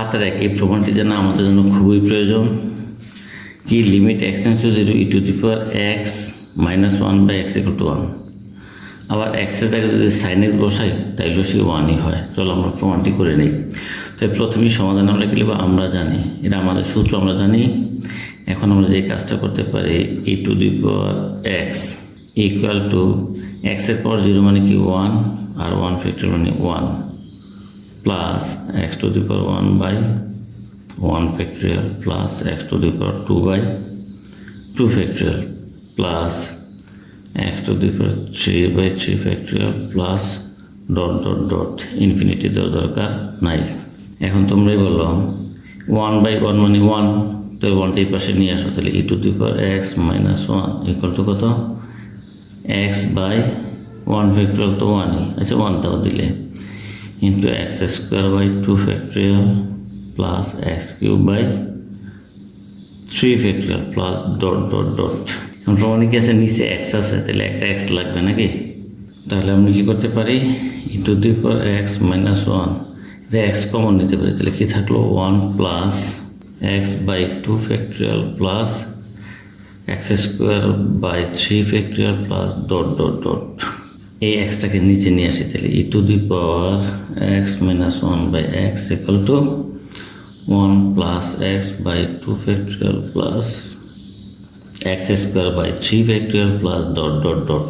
সাতের এক, এই প্রমাণটি জানা আমাদের জন্য খুবই প্রয়োজন। কি limit x tends to zero e to the power x minus one by x equal to one আবার এক্সের জায়গায় যদি সাইন এক্স বসাই তাইলেও সে ওয়ানই হয়। চলো আমরা প্রমাণটি করে নিই। তো প্রথমেই সমাধান আমরা কি লিখব আমরা জানি। এটা আমাদের সূত্র, আমরা জানি। এখন আমরা যে কাজটা করতে পারি e to the power x equal to এক্সের পর জিরো মানে কি ওয়ান আর ওয়ান ফ্যাক্টর মানে one plus x to the power one by one factorial plus x to the power two by two factorial plus x to the power three by three factorial plus dot dot dot infinity দেওয়ার দরকার নাই। এখন তোমরাই বলো one by one মানে one তো ওয়ানটা পাশে নিয়ে আসো, তাহলে e to the power x minus one equal to কত? এক্স বাই ওয়ান ফ্যাক্টরিয়াল তো ওয়ানই আচ্ছা ওয়ান তাও দিলে। Into x square by two factorial plus x cube by three factorial plus dot dot dot এখন প্রমাণিক আছে নিচে এক্স আছে, তাহলে একটা এক্স লাগবে নাকি? তাহলে আমরা কী করতে পারি? E to the power x minus one এটা এক্স কমন নিতে পারি, তাহলে কী থাকল? One plus x by two factorial plus x square by three factorial plus dot dot dot এই এক্সটাকে নিচে নিয়ে আসি, তাহলে e to the power x minus one by x equal to one plus x by two factorial plus x square by three factorial plus dot dot dot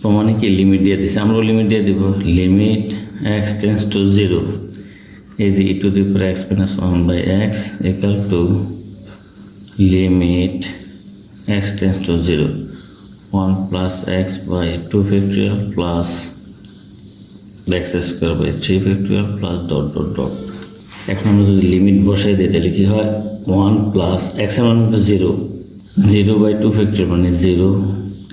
প্রমাণে কি? Limit দিয়ে দিছে। আমরাও লিমিট দিয়ে দিব। Limit x tends to zero এই যে e to the power x minus one by x equal to limit x tends to 0 1 plus x by 2 factorial plus x square by 3 factorial plus dot dot dot. এখন আমরা যদি limit বসাই দিই, তাহলে কি হয়? ওয়ান প্লাস এক্সের মান কিন্তু zero zero by two factor মানে জিরো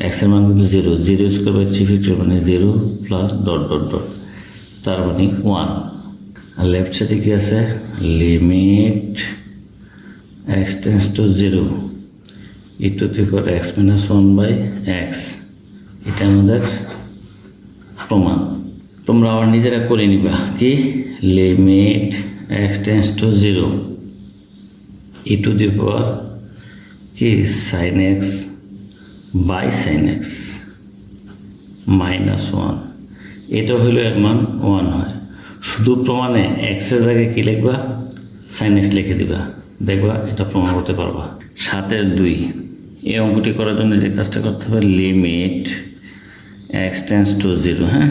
এক্সের মান কিন্তু zero zero square by three factor মানে zero plus dot dot dot তার মানে ওয়ান আর লেফট সাইডে কি আছে? Limit x tends to zero e to the power x minus one by x এটা আমাদের প্রমাণ। তোমরা আবার নিজেরা করে নিবা। কি? Limit x tends to zero e to the power কি? Sine x by sine x minus one এটা হইল এর মান ওয়ান হয়। শুধু প্রমাণে এক্সের জায়গায় কী লিখবা? সাইন এক্স লিখে দিবা। দেখবা এটা প্রমাণ করতে পারবা। সাতের দুই। এই অঙ্কটি করার জন্য যে কাজটা করতে হবে limit x tends to zero হ্যাঁ?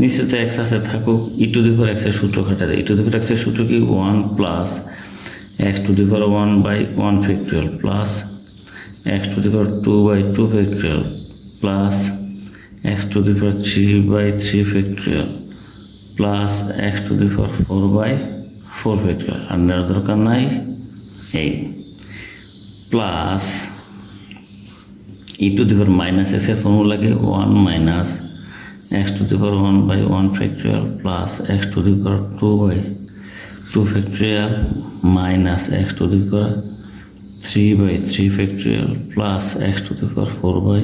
নিচে তো এক্স আছে, থাকুক ই টু দি ফোর এক্সের সূত্র খাটা দেয় ই টু এক্সের সূত্র কি? One plus x to the one by one factorial plus x to the four two by two factorial plus x to the four three by three factorial plus x to the four by four factorial আর দরকার নাই, এই। Plus e to the power minus এক্সের ফর্মুলাকে one minus x to the power one by one factorial plus x to the power two by two factorial minus x to the power three by three factorial plus x to the power four by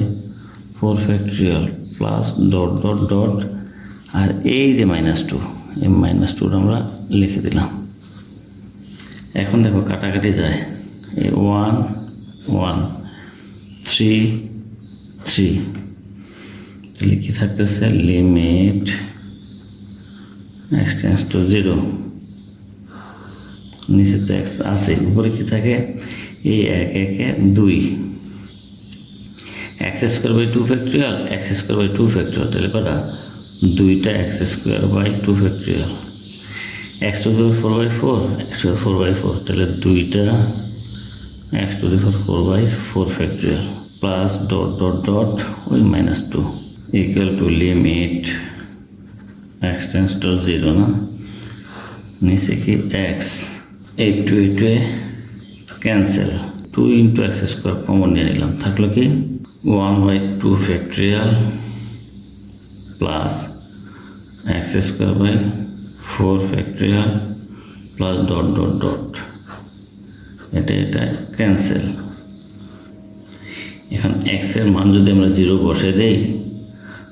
four factorial plus dot dot dot আর এই যে minus two এই minus টুটা আমরা লিখে দিলাম। এখন দেখো কাটাকাটি যায়। ওয়ান ওয়ান থ্রি থ্রি তাহলে কি থাকতেছে limit x tends to zero নিচে তো এক্স আছে, উপরে কি থাকে? এই এক, একে দুই। X square by two factorial x square by two factorial তাহলে কটা? দুইটা x square by two factorial x to four by four x four by four তাহলে দুইটা x to the four four by four factorial plus dot dot dot ওই minus two equal to limit x tends to zero না নিচে কি x এই two এই two cancel two into x square common নিয়ে নিলাম। থাকল কি? One by two factorial plus x square by four factorial plus dot dot dot এটা এটা ক্যান্সেল এখন এক্সের মান যদি আমরা জিরো বসে দেই,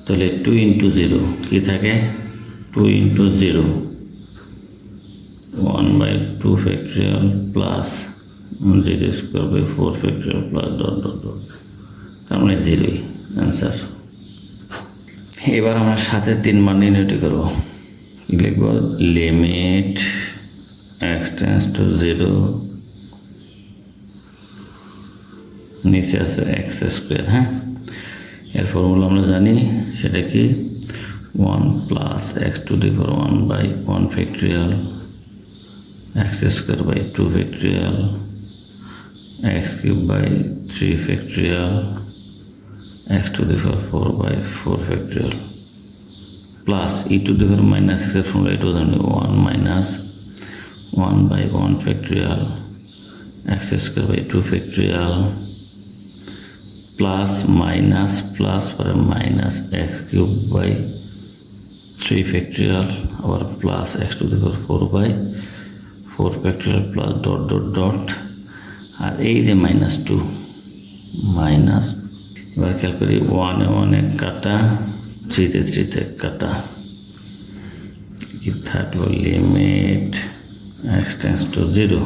তাহলে টু ইন্টু জিরো কী থাকে? Two into zero one by two factorial plus zero square by four factorial plus dot dot dot তার মানে জিরোই অ্যান্সার এবার আমরা সাতের তিন মান নির্ণয়টি করব। লিখব? Limit x tends to zero নিচে আছে এক্স স্কোয়ার হ্যাঁ? এর ফর্মুলা আমরা জানি সেটা কি? One plus x to the power one by one factorial x square by two factorial x cube by three factorial x to the power four by four factorial plus e to the power minus এক্সের formula এটাও জানি one minus one by one factorial x square by two factorial plus minus plus পরে minus x cube by three factorial আবার plus x to the power four by four factorial plus dot dot dot আর এই যে minus two minus এবার খেয়াল করি ওয়ানে ওয়ানে কাটা থ্রিতে থ্রিতে কাটা কি থাকল limit x tends to zero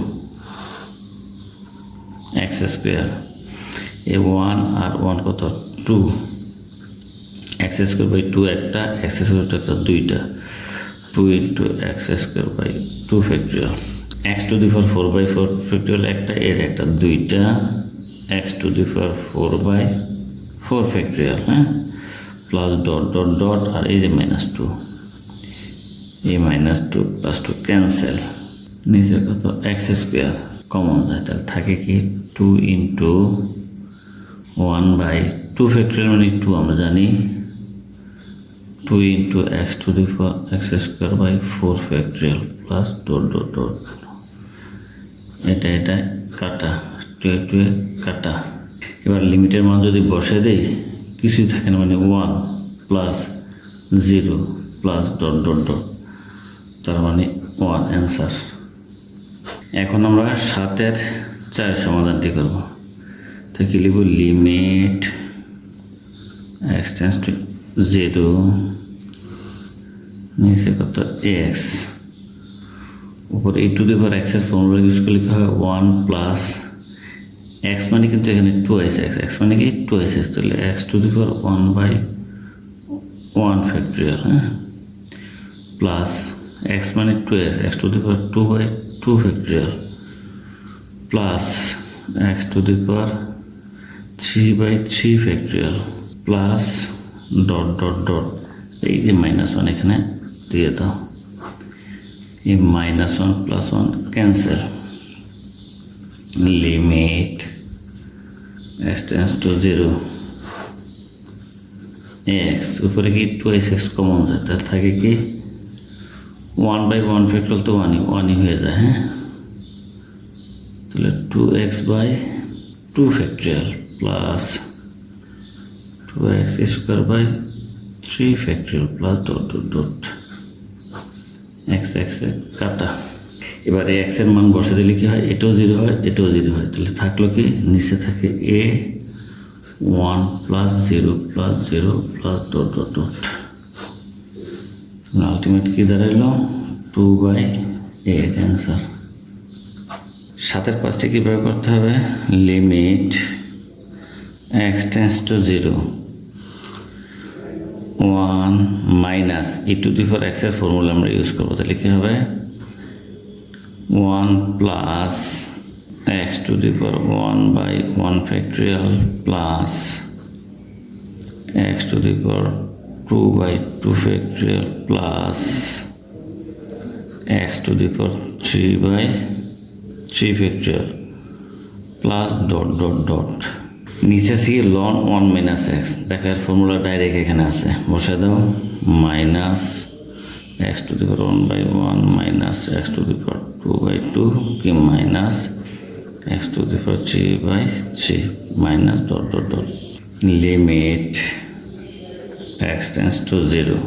x square A one আর ওয়ান কত? Two x square by two একটা এক্স স্কোয়ার একটা দুইটা। Two into x square by two factorial x to the four four by four factorial একটা, এর একটা দুইটা। X to the four four by four factorial হ্যাঁ? Plus dot dot dot আর এই যে মাইনাস টু এই minus two plus two cancel নিচে কত? এক্স স্কোয়ার কমন যায় তাহলে থাকে কি? Two into one by two factorial মানে টু, আমরা জানি। Two into x to the x square by four factorial plus dot dot dot. এটা এটা, কাটা, টু টু কাটা। এবার লিমিটের মান যদি বসে দেই, কিছুই থাকে না মানে one plus zero plus dot dot dot, তার মানে ওয়ান অ্যান্সার। এখন আমরা সাতের চার সমাধানটি করব। তো কি লিখব লিমিট এক্সটেন্স টু জিরো। নিচে কত? এক্স। উপরে এই টু দি পাওয়ার এক্সের ফর্মুলা ইউজ করলে কি হয়? ওয়ান প্লাস এক্স মানে কিন্তু এখানে টু এস এক্স। এক্স মানে কি? Two s x. তাহলে x to the power one by one factorial হ্যাঁ? প্লাস এক্স মানে two x x to the two by two factorial. Plus x to the three by three factorial plus dot dot dot এই যে minus one এখানে দিয়ে দাও। এই minus one plus one cancel limit x tends to zero x উপরে কি two s x common যায়? তাহলে থাকে কি? ওয়ান বাই ওয়ান ফ্যাক্টর তো ওয়ানই ওয়ানই হয়ে যায় হ্যাঁ? তাহলে two x by two factorial plus two x square by three factorial plus dot dot dot x x কাটা। এবার এই এক্সের মান বসে দিলে কি হয়? এটাও জিরো হয়, এটাও জিরো হয়। তাহলে থাকল কি? নিচে থাকে এ one plus zero plus zero plus dot dot dot ultimate কি দাঁড়াইলো? টু বাই এর অ্যান্সার সাতের পাঁচটি কীভাবে করতে হবে? Limit x tends to zero one minus e to the four এক্সের ফর্মুলা আমরা ইউজ করব। তাহলে কী হবে? One plus x to the four one by one factorial plus x to the four two by two factorial plus x to the four three by three factorial plus dot dot dot নিচে থেকে loan one minus x দেখার formula direct এখানে আছে। বসে দাও minus x to the power one by one minus x to the power two by two কি minus x to the power three by three minus dot dot dot limit x tends to zero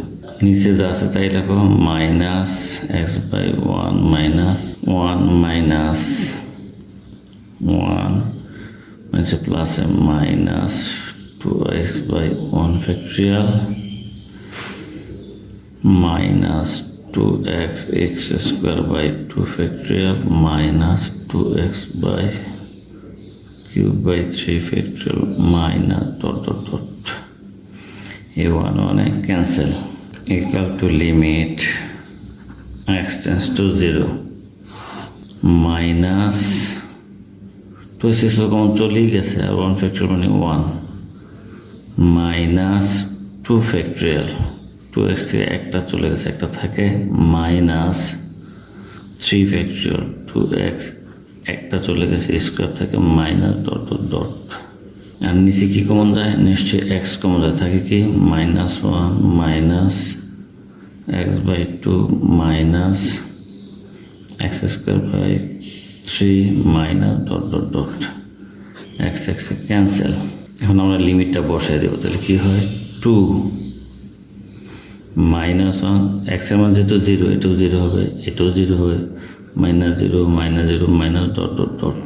নিচে যা আছে তাই লেখো minus x by one minus one minus one নিচে প্লাসে minus two x by one factorial minus two two x x square by two factorial minus two x by cube by three factorial minus dot dot dot A one ওয়ানে cancel equal to limit x tends to zero minus two six common চলেই গেছে আর one factorial মানে one minus two factorial two x থেকে একটা চলে গেছে, একটা থাকে minus three factorial two x একটা চলে গেছে স্কোয়ার থেকে মাইনাস ডট ডট ডট আর নিচে কি কমন যায়? নিশ্চয়ই এক্স কমন যায়। থাকে কি? Minus one minus x by two minus x square by three minus dot dot dot x x cancel এখন আমরা লিমিটটা বসাই দেবো। তাহলে কী হয়? টু মাইনাস ওয়ান এক্সের মান যেহেতু জিরো এটাও জিরো হবে, এটাও জিরো হবে। Minus zero minus zero minus dot dot dot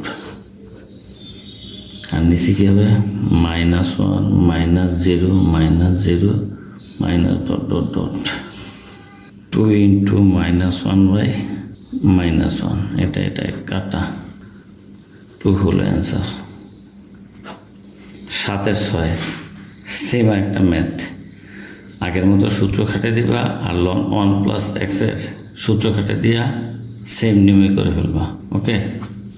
আর নিচে কী হবে? Minus one minus zero minus zero minus dot dot dot two into minus one by minus one এটা এটা কাটা টু হলো অ্যান্সার সাতের ছয় সেম একটা ম্যাথ আগের মতো সূত্র খাটে দিবা আর লন ওয়ান প্লাস এক্সের সূত্র খাটে দিয়া সেম নিয়মে করে ফেলবা ওকে